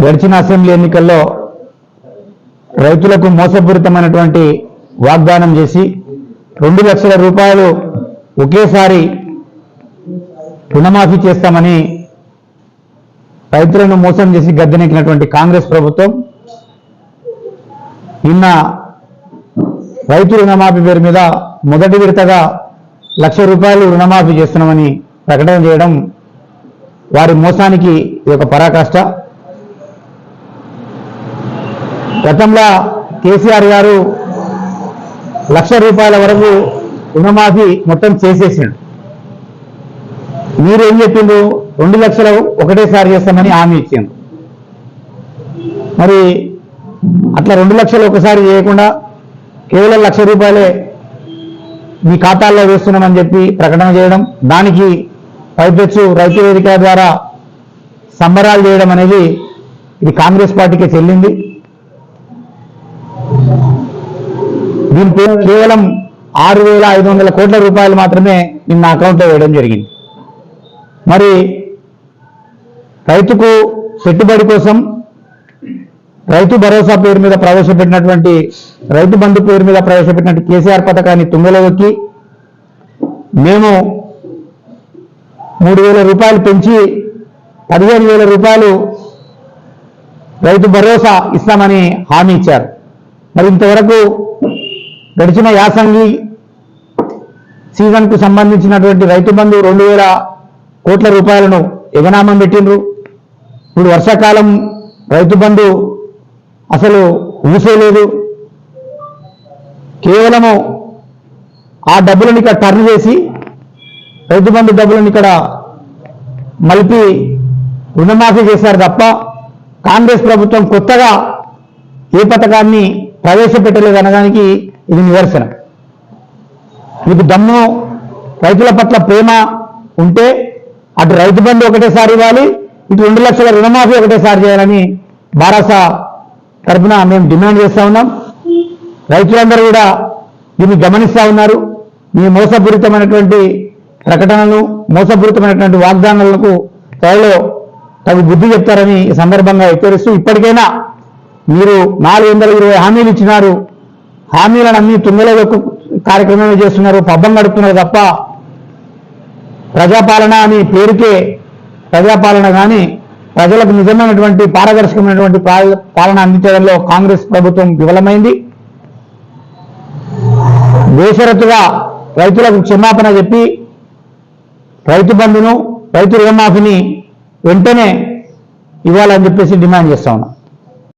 గడిచిన అసెంబ్లీ ఎన్నికల్లో రైతులకు మోసపూరితమైనటువంటి వాగ్దానం చేసి రెండు లక్షల రూపాయలు ఒకేసారి రుణమాఫీ చేస్తామని రైతులను మోసం చేసి గద్దెనెక్కినటువంటి కాంగ్రెస్ ప్రభుత్వం నిన్న రైతు రుణమాఫీ పేరు మీద మొదటి విడతగా లక్ష రూపాయలు రుణమాఫీ చేస్తున్నామని ప్రకటన చేయడం వారి మోసానికి ఇది ఒక పరాకాష్ట. గతంలో కేసీఆర్ గారు లక్ష రూపాయల వరకు రుణమాఫీ మొత్తం చేసేసిండు. మీరు ఏం చెప్పిండు రెండు లక్షలు ఒకటేసారి చేస్తామని హామీ ఇచ్చిండు. మరి అట్లా రెండు లక్షలు ఒకసారి చేయకుండా కేవలం లక్ష రూపాయలే మీ ఖాతాల్లో వేస్తున్నామని చెప్పి ప్రకటన చేయడం దానికి పైపెచ్చు రైతు వేదిక ద్వారా సంబరాలు చేయడం అనేది ఇది కాంగ్రెస్ పార్టీకి చెల్లింది. దీని కేవలం ఆరు వేల ఐదు వందల కోట్ల రూపాయలు మాత్రమే నిన్న అకౌంట్లో వేయడం జరిగింది. మరి రైతుకు పెట్టుబడి కోసం రైతు భరోసా పేరు మీద ప్రవేశపెట్టినటువంటి రైతు బంధు పేరు మీద ప్రవేశపెట్టినటువంటి కేసీఆర్ పథకాన్ని తుంగలో ఎక్కి మేము మూడు వేల రూపాయలు పెంచి పదిహేను వేల రూపాయలు రైతు భరోసా ఇస్తామని హామీ ఇచ్చారు. మరి ఇంతవరకు గడిచిన యాసంగి సీజన్కు సంబంధించినటువంటి రైతు బంధు రెండు వేల కోట్ల రూపాయలను ఎగనామం పెట్టిండ్రు. ఇప్పుడు వర్షాకాలం రైతు బంధు అసలు ఊసేలేదు. కేవలము ఆ డబ్బులను ఇక్కడ టర్న్ చేసి రైతు బంధు డబ్బులను ఇక్కడ మలిపి రుణమాఫీ చేశారు తప్ప కాంగ్రెస్ ప్రభుత్వం కొత్తగా ఏ పథకాన్ని ప్రవేశపెట్టలేదు అనడానికి ఇది నిదర్శనం. మీకు దమ్ము రైతుల పట్ల ప్రేమ ఉంటే అటు రైతు బంధు ఒకటేసారి ఇవ్వాలి ఇటు రెండు లక్షల రుణమాఫీ ఒకటేసారి చేయాలని బారాస తరఫున మేము డిమాండ్ చేస్తా ఉన్నాం. రైతులందరూ కూడా దీన్ని గమనిస్తా ఉన్నారు. మీ మోసపూరితమైనటువంటి ప్రకటనలు మోసపూరితమైనటువంటి వాగ్దానాలకు త్వరలో తగు బుద్ధి చెప్తారని ఈ సందర్భంగా హెచ్చరిస్తూ ఇప్పటికైనా మీరు నాలుగు వందల ఇరవై హామీలు ఇచ్చినారు. హామీలను అన్ని తుంగలో యొక్క కార్యక్రమమే చేస్తున్నారు. పబ్బం గడుపుతున్నారు తప్ప ప్రజాపాలన అని పేరుకే ప్రజాపాలన కానీ ప్రజలకు నిజమైనటువంటి పారదర్శకమైనటువంటి పాల- పాలన అందించడంలో కాంగ్రెస్ ప్రభుత్వం విఫలమైంది. బేషరతుగా రైతులకు క్షమాపణ చెప్పి రైతు బంధును రైతు రుణమాఫీని వెంటనే ఇవ్వాలని చెప్పేసి డిమాండ్ చేస్తా ఉన్నాం.